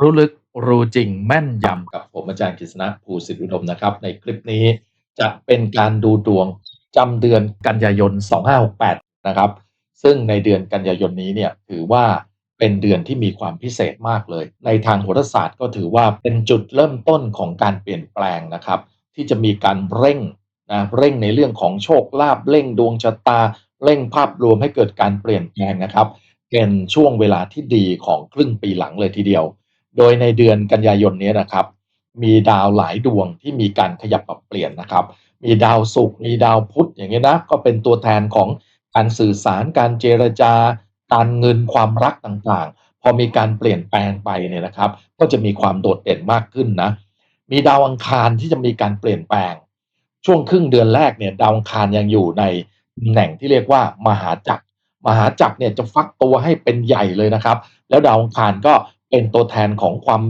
รู้ลึกรู้จริงแม่นยำกับผมอาจารย์กฤษณะภูสิทธิอุดมนะครับ ในคลิปนี้จะเป็นการดูดวงจำเดือนกันยายน 2568 นะครับ ซึ่งในเดือนกันยายนนี้เนี่ยถือว่าเป็นเดือนที่มีความพิเศษมากเลย ในทางโหราศาสตร์ก็ถือว่าเป็นจุดเริ่มต้นของการเปลี่ยนแปลงนะครับ ที่จะมีการเร่งนะเร่งในเรื่องของโชคลาภเร่งดวงชะตา เร่งภาพรวมให้เกิดการเปลี่ยนแปลงนะครับ เป็นช่วงเวลาที่ดีของครึ่งปีหลังเลยทีเดียว โดยในเดือนกันยายนนี้นะครับ มีดาวหลายดวงที่มีการขยับปรับเปลี่ยนนะครับ มีดาวศุกร์มีดาวพุธอย่างนี้นะก็เป็นตัวแทนของการสื่อสารการเจรจาการเงินความรักต่างๆ พอมีการเปลี่ยนแปลงไปเนี่ยนะครับ ก็จะมีความโดดเด่นมากขึ้นนะมีดาวอังคารที่จะมีการเปลี่ยนแปลง ช่วงครึ่งเดือนแรกเนี่ยดาวอังคารยังอยู่ในตำแหน่งที่เรียกว่ามหาจักรมหาจักรเนี่ยจะฟักตัวให้เป็นใหญ่เลยนะครับ แล้วดาวอังคารก็ เป็นตัวแทนของความ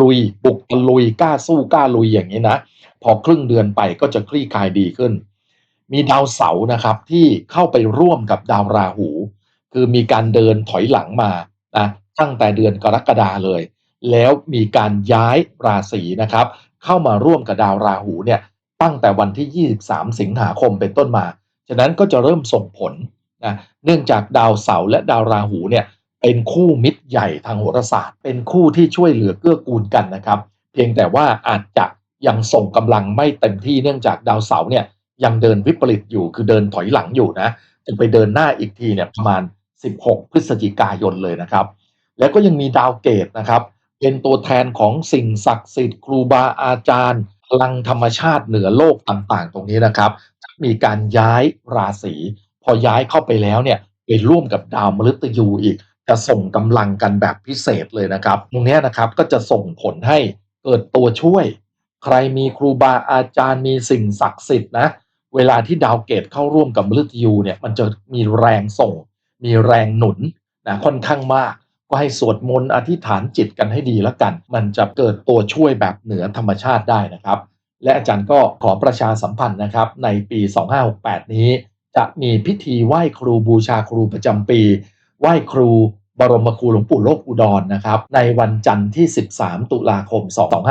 ลุยบุกตะลุยกล้าสู้กล้าลุยอย่างนี้นะ พอครึ่งเดือนไปก็จะคลี่คลายดีขึ้น มีดาวเสาร์นะครับที่เข้าไปร่วมกับดาวราหู คือมีการเดินถอยหลังมานะตั้งแต่เดือนกรกฎาเลย แล้วมีการย้ายราศีนะครับ เข้ามาร่วมกับดาวราหูเนี่ยตั้งแต่วันที่ 23 สิงหาคมเป็นต้นมา ฉะนั้นก็จะเริ่มส่งผลนะเนื่องจากดาวเสาร์และดาวราหูเนี่ยเป็นคู่มิตร ใหญ่ทางโหราศาสตร์ เป็นคู่ที่ช่วยเหลือเกื้อกูลกันนะครับ เพียงแต่ว่าอาจจะยังส่งกำลังไม่เต็มที่เนื่องจากดาวเสาร์เนี่ยยังเดินวิปริตอยู่คือเดินถอยหลังอยู่นะจะไปเดินหน้าอีกทีเนี่ยประมาณ 16 พฤศจิกายนเลยนะครับ แล้วก็ยังมีดาวเกตนะครับ เป็นตัวแทนของสิ่งศักดิ์สิทธิ์ครูบาอาจารย์พลังธรรมชาติเหนือโลกต่างๆ ตรงนี้นะครับ มีการย้ายราศีพอย้ายเข้าไปแล้วเนี่ยไปร่วมกับดาวมฤตยูอีก จะส่งกำลังกันแบบพิเศษเลยนะครับ ตรงนี้นะครับก็จะส่งผลให้เกิดตัวช่วย ใครมีครูบาอาจารย์มีสิ่งศักดิ์สิทธิ์นะเวลาที่ดาวเกตเข้าร่วมกับมฤตยูเนี่ยมันจะมีแรงส่ง มีแรงหนุนนะค่อนข้างมาก ก็ให้สวดมนต์อธิษฐานจิตกันให้ดีแล้วกัน มันจะเกิดตัวช่วยแบบเหนือธรรมชาติได้นะครับ และอาจารย์ก็ขอประชาสัมพันธ์นะครับ ในปี 2568 นี้ จะมีพิธีไหว้ครูบูชาครูประจำปี ไหว้ครูบรมครูหลวงปู่โลกอุดรนะครับในวันจันทร์ที่ 13 ตุลาคม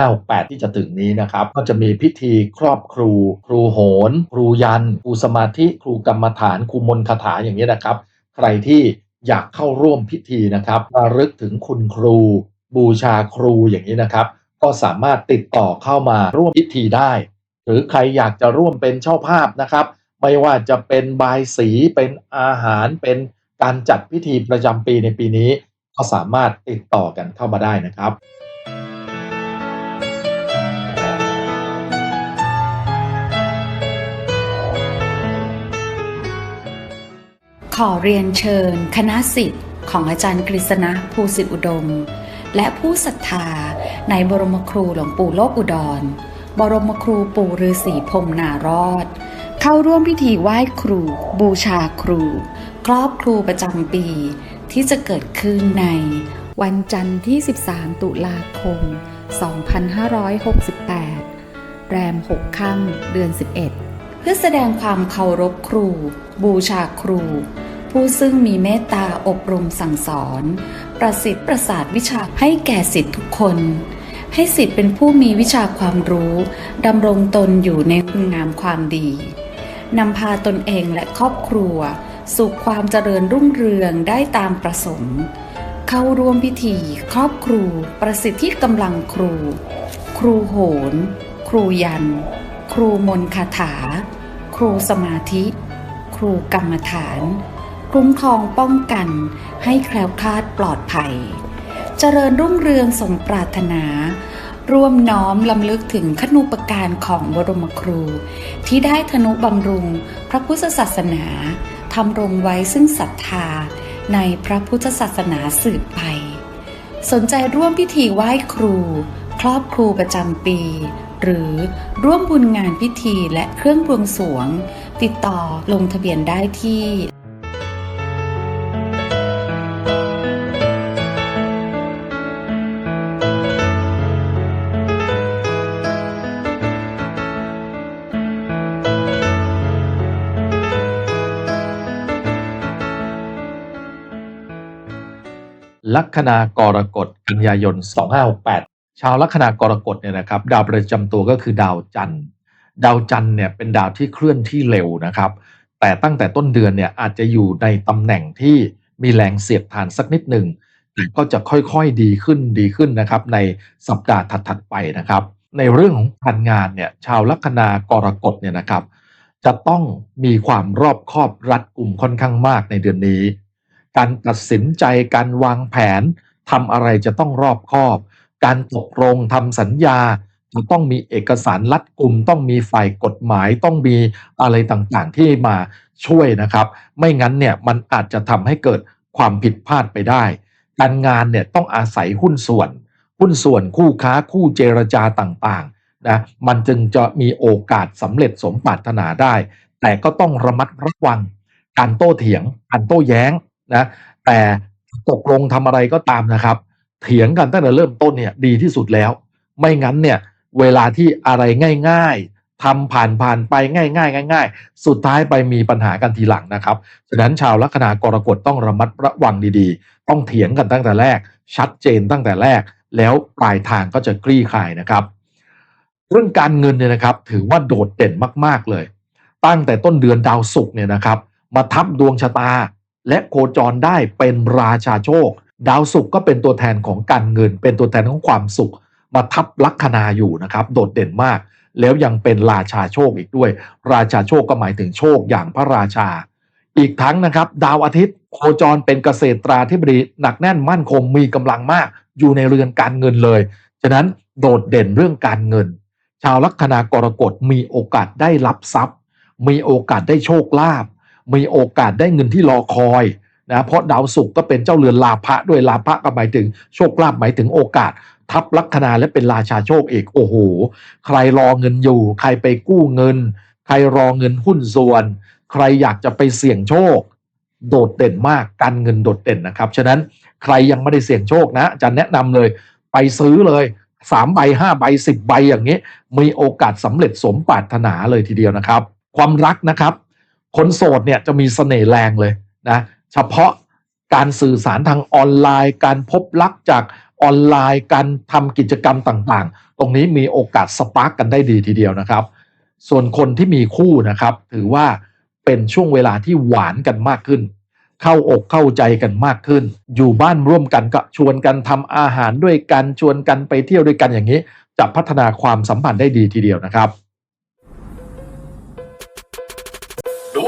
2568 ที่จะถึงนี้นะครับก็จะมีพิธีครอบครู ครูโหน ครูยัน ครูสมาธิ ครูกรรมฐาน ครูมนคาถาอย่างนี้นะครับ ใครที่อยากเข้าร่วมพิธีนะครับระลึกถึงคุณครู บูชาครูอย่างนี้นะครับ ก็สามารถติดต่อเข้ามาร่วมพิธีได้ หรือใครอยากจะร่วมเป็นเจ้าภาพนะครับ ไม่ว่าจะเป็นบายสีเป็นอาหารเป็น การจัดพิธีประจำปีในปีนี้ ก็สามารถติดต่อกันเข้ามาได้นะครับขอเรียนเชิญ คณะสิทธิ์ของอาจารย์กฤษณะภูสิทธิอุดม และผู้ศรัทธาในบรมครูหลวงปู่โลกอุดร บรมครูปู่ฤาษีพรมนารอด เข้าร่วมพิธีไหว้ครู บูชาครู ครอบครูประจำปี ที่จะเกิดขึ้นในวันจันทร์ที่ 13 ตุลาคม 2568 แรม 6 ค่ำเดือน 11 เพื่อแสดงความเคารพครู บูชาครู ผู้ซึ่งมีเมตตาอบรมสั่งสอน ประสิทธิ์ประสาทวิชาให้แก่สิทธิทุกคน ให้สิทธิ์เป็นผู้มีวิชาความรู้ดำรงตนอยู่ในคุณงามความดีนำพาตนเองและครอบครัว สู่ความเจริญรุ่งเรืองได้ตามประสงค์ เข้าร่วมพิธี ครอบครู ประสิทธิกำลังครู ครูโหน ครูยัน ครูมนคาถา ครูสมาธิ ครูกรรมฐาน คุ้มครองป้องกันให้แคล้วคลาดปลอดภัย เจริญรุ่งเรืองสมปรารถนาร่วมน้อมลำลึกถึงขนุปการของบรมครู ที่ได้ธนุบำรุงพระพุทธศาสนา ทำรงไว้ซึ่งศรัทธาในพระพุทธศาสนาสืบไป สนใจร่วมพิธีไหว้ครู ครอบครูประจำปี หรือร่วมบุญงานพิธีและเครื่องบวงสรวง ติดต่อลงทะเบียนได้ที่ ลัคนากรกฎกันยายน 2568 ชาวลัคนากรกฎเนี่ยนะครับดาวประจำตัวก็คือดาวจันทร์ ดาวจันทร์เนี่ยเป็นดาวที่เคลื่อนที่เร็วนะครับ แต่ตั้งแต่ต้นเดือนเนี่ยอาจจะอยู่ในตำแหน่งที่มีแรงเสียดทานสักนิดหนึ่งแต่ก็จะค่อยๆดีขึ้นดีขึ้นนะครับ ในสัปดาห์ถัดๆไปนะครับ ในเรื่องของการงานเนี่ยชาวลัคนากรกฎเนี่ยนะครับ จะต้องมีความรอบคอบรัดกลุ่มค่อนข้างมากในเดือนนี้ การตัดสินใจการวางแผนทำอะไรจะต้องรอบคอบ การตกลงทำสัญญาจะต้องมีเอกสารรัดกุม ต้องมีฝ่ายกฎหมายต้องมีอะไรต่างๆ ที่มาช่วยนะครับ ไม่งั้นเนี่ยมันอาจจะทำให้เกิดความผิดพลาดไปได้ การงานเนี่ยต้องอาศัยหุ้นส่วน หุ้นส่วนคู่ค้าคู่เจรจาต่างๆนะมันจึงจะมีโอกาสสำเร็จสมปรารถนาได้ แต่ก็ต้องระมัดระวัง การโต้เถียงการโต้แย้ง นะ แต่ตกลงทำอะไรก็ตามนะครับ เถียงกันตั้งแต่เริ่มต้นเนี่ยดีที่สุดแล้ว ไม่งั้นเนี่ยเวลาที่อะไรง่าย ๆทำผ่านผ่านๆไปง่าย ๆ ง่าย ๆ สุดท้ายไปมีปัญหากันทีหลังนะครับฉะนั้นชาวลัคนากรกฎต้องระมัดระวังดีๆ ต้องเถียงกันตั้งแต่แรก ชัดเจนตั้งแต่แรก แล้วปลายทางก็จะคลี่คลายนะครับ เรื่องการเงินเนี่ยนะครับถือว่าโดดเด่นมากๆเลย ตั้งแต่ต้นเดือนดาวศุกร์เนี่ยนะครับ มาทับดวงชะตา และโคจรได้เป็นราชาโชค ดาวศุกร์ก็เป็นตัวแทนของการเงิน เป็นตัวแทนของความสุข มาทับลัคนาอยู่นะครับโดดเด่นมาก แล้วยังเป็นราชาโชคอีกด้วย ราชาโชคก็หมายถึงโชคอย่างพระราชา อีกทั้งนะครับ ดาวอาทิตย์โคจรเป็นเกษตราธิบดีหนักแน่นมั่นคงมีกำลังมาก อยู่ในเรือนการเงินเลยฉะนั้นโดดเด่นเรื่องการเงิน ชาวลัคนากรกฎมีโอกาสได้รับทรัพย์ มีโอกาสได้โชคลาภ มีโอกาสได้เงินที่รอคอยนะเพราะดาวศุกร์ก็เป็นเจ้าเรือนลาภะด้วยลาภะก็หมายถึงโชคลาภหมายถึงโอกาส ทับลัคนาและเป็นราชาโชคเอกโอ้โห ใครรอเงินอยู่ ใครไปกู้เงิน ใครรอเงินหุ้นส่วน ใครอยากจะไปเสี่ยงโชค โดดเด่นมากการเงินโดดเด่นนะครับฉะนั้นใครยังไม่ได้เสี่ยงโชคนะจะแนะนำเลยไปซื้อเลยสามใบห้าใบสิบใบอย่างนี้ มีโอกาสสำเร็จสมปรารถนาเลยทีเดียวนะครับ ความรักนะครับ คนโสดเนี่ยจะมีเสน่ห์แรงเลยนะเฉพาะการสื่อสารทางออนไลน์ การพบรักจากออนไลน์ การทำกิจกรรมต่างๆ ตรงนี้มีโอกาสสปาร์กกันได้ดีทีเดียวนะครับ ส่วนคนที่มีคู่นะครับ ถือว่าเป็นช่วงเวลาที่หวานกันมากขึ้น เข้าอกเข้าใจกันมากขึ้น อยู่บ้านร่วมกันก็ชวนกันทำอาหารด้วยกันชวนกันไปเที่ยวด้วยกันอย่างนี้ จะพัฒนาความสัมพันธ์ได้ดีทีเดียวนะครับ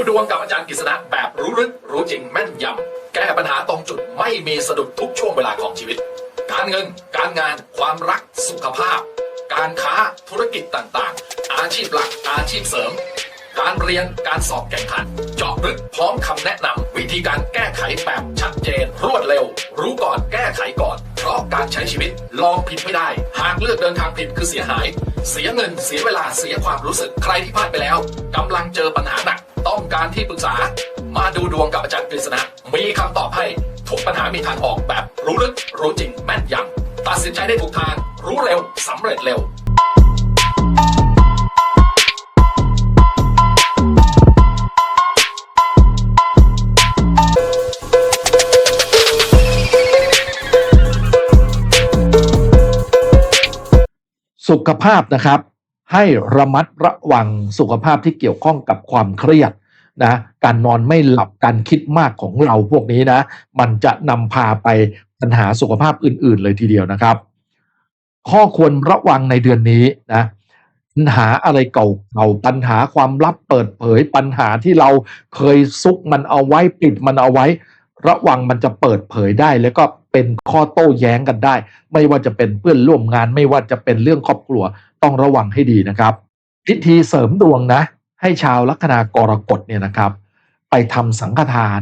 ดวงกับอาจารย์กฤษณะแบบรู้ลึกรู้จริงแม่นยำแก้ปัญหาตรงจุดไม่มีสะดุดทุกช่วงเวลาของชีวิต การเงิน การงาน ความรัก สุขภาพ การค้าธุรกิจต่างๆ อาชีพหลักอาชีพเสริม การเรียนการสอบแข่งขัน เจาะลึกพร้อมคำแนะนำวิธีการแก้ไขแบบชัดเจน รวดเร็ว รู้ก่อนแก้ไขก่อน เพราะการใช้ชีวิตลองผิดไม่ได้ หากเลือกเดินทางผิดคือเสียหาย เสียเงินเสียเวลาเสียความรู้สึกใครที่พลาดไปแล้วกำลังเจอปัญหาหนัก ต้องการที่ปรึกษา มาดูดวงกับอาจารย์กฤษณะมีคำตอบให้ทุกปัญหามีทางออกแบบรู้ลึกรู้จริงแม่นยำตัดสินใจได้ถูกทาง รู้เร็วสำเร็จเร็วสุขภาพนะครับ ให้ระมัดระวังสุขภาพที่เกี่ยวข้องกับความเครียด นะการนอนไม่หลับการคิดมากของเราพวกนี้นะ มันจะนำพาไปปัญหาสุขภาพอื่น ๆ เลยทีเดียวนะครับ ข้อควรระวังในเดือนนี้นะปัญหาอะไรเก่าๆปัญหาความลับเปิดเผย ปัญหาที่เราเคยซุกมันเอาไว้ปิดมันเอาไว้ ระวังมันจะเปิดเผยได้ แล้วก็เป็นข้อโต้แย้งกันได้ ไม่ว่าจะเป็นเพื่อนร่วมงาน ไม่ว่าจะเป็นเรื่องครอบครัวต้องระวังให้ดีนะครับ พิธีเสริมดวงนะ ให้ชาวลัคนากรกฎเนี่ยนะครับ ไปทำสังฆทาน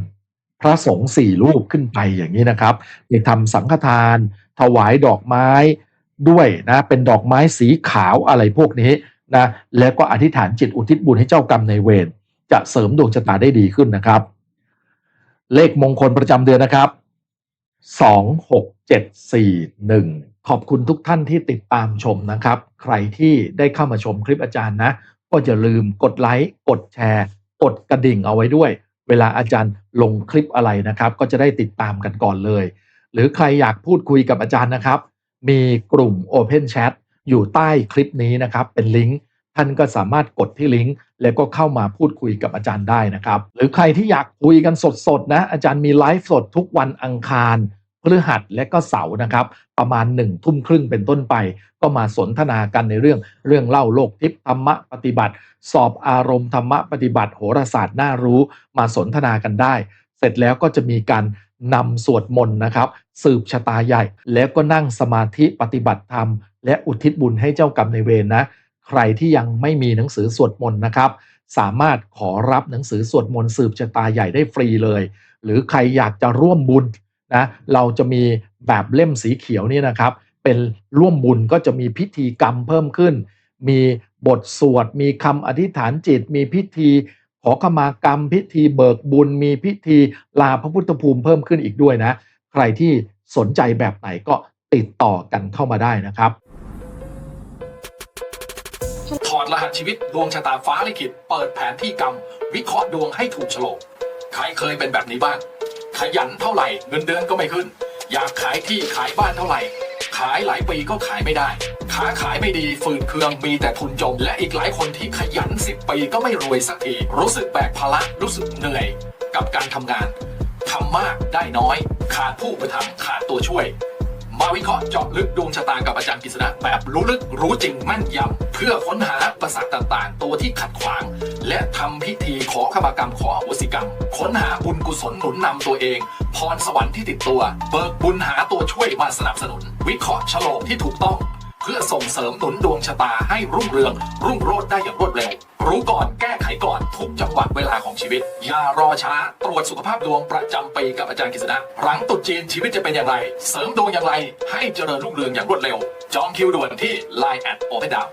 พระสงฆ์สี่รูปขึ้นไปอย่างนี้นะครับไปทำสังฆทาน ถวายดอกไม้ด้วยนะเป็นดอกไม้สีขาวอะไรพวกนี้นะแล้วก็อธิษฐานจิตอุทิศบุญให้เจ้ากรรมในเวรจะเสริมดวงชะตาได้ดีขึ้นนะครับ เลขมงคลประจำเดือนนะครับสองหกเจ็ดสี่หนึ่งขอบคุณทุกท่านที่ติดตามชมนะครับ ใครที่ได้เข้ามาชมคลิปอาจารย์นะ ก็อย่าลืมกดไลค์กดแชร์ กดกระดิ่งเอาไว้ด้วย เวลาอาจารย์ลงคลิปอะไรนะครับ ก็จะได้ติดตามกันก่อนเลย หรือใครอยากพูดคุยกับอาจารย์นะครับ มีกลุ่ม Open Chat อยู่ใต้คลิปนี้นะครับเป็นลิงก์ท่านก็สามารถกดที่ลิงก์แล้วก็เข้ามาพูดคุยกับอาจารย์ได้นะครับ หรือใครที่อยากคุยกันสดๆนะอาจารย์มีไลฟ์สดทุกวันอังคาร พฤหัสและก็เสาร์นะครับ ประมาณหนึ่งทุ่มครึ่งเป็นต้นไป ก็มาสนทนากันในเรื่องเรื่องเล่าโลกทิพย์ธรรมะปฏิบัติ สอบอารมณ์ธรรมะปฏิบัติโหราศาสตร์น่ารู้ มาสนทนากันได้ เสร็จแล้วก็จะมีการนำสวดมนต์นะครับ สืบชะตาใหญ่ แล้วก็นั่งสมาธิปฏิบัติธรรม และอุทิศบุญให้เจ้ากรรมในเวรนะใครที่ยังไม่มีหนังสือสวดมนต์นะครับ สามารถขอรับหนังสือสวดมนต์สืบชะตาใหญ่ได้ฟรีเลย หรือใครอยากจะร่วมบุญ นะเราจะมีแบบเล่มสีเขียวนี่นะครับ เป็นร่วมบุญก็จะมีพิธีกรรมเพิ่มขึ้น มีบทสวด มีคำอธิษฐานจิต มีพิธีขอขมากรรม พิธีเบิกบุญ มีพิธีลาพระพุทธภูมิเพิ่มขึ้นอีกด้วยนะ ใครที่สนใจแบบไหนก็ติดต่อกันเข้ามาได้นะครับถอดรหัสชีวิตดวงชะตาฟ้าลิขิตเปิดแผนที่กรรม วิเคราะห์ดวงให้ถูกโฉลกใครเคยเป็นแบบนี้บ้าง ขยันเท่าไหร่เงินเดือนก็ไม่ขึ้น อยากขายที่ขายบ้านเท่าไหร่ ขายหลายปีก็ขายไม่ได้ค้าขายไม่ดีฝืนเคืองมีแต่ทุนจม และอีกหลายคนที่ขยัน10ปีก็ไม่รวยสักทีรู้สึกแบกภาระรู้สึกเหนื่อยกับการทำงานทำมากได้น้อย ขาดผู้ประทำขาดตัวช่วย มาวิเคราะห์เจาะลึกดวงชะตากับอาจารย์กฤษณะแบบรู้ลึกรู้จริงแม่นยำเพื่อค้นหาประสรรคต่างๆ ตัวที่ขัดขวาง และทำพิธีขอขมากรรมขออโหสิกรรม ค้นหาบุญกุศลหนุนนำตัวเอง พรสวรรค์ที่ติดตัว เบิกบุญหาตัวช่วยมาสนับสนุน วิเคราะห์ฉลองที่ถูกต้อง เพื่อส่งเสริมหนุนดวงชะตาให้รุ่งเรือง รุ่งโรจน์ได้อย่างรวดเร็ว รู้ก่อนแก้ไขก่อนทุกจังหวะเวลาของชีวิต อย่ารอช้า ตรวจสุขภาพดวงประจำปีกับอาจารย์กฤษณะหลังตรุษจีนชีวิตจะเป็นอย่างไร เสริมดวงอย่างไร ให้เจริญรุ่งเรืองอย่างรวดเร็ว จองคิวด่วนที่ Line แอดโอเพนดาว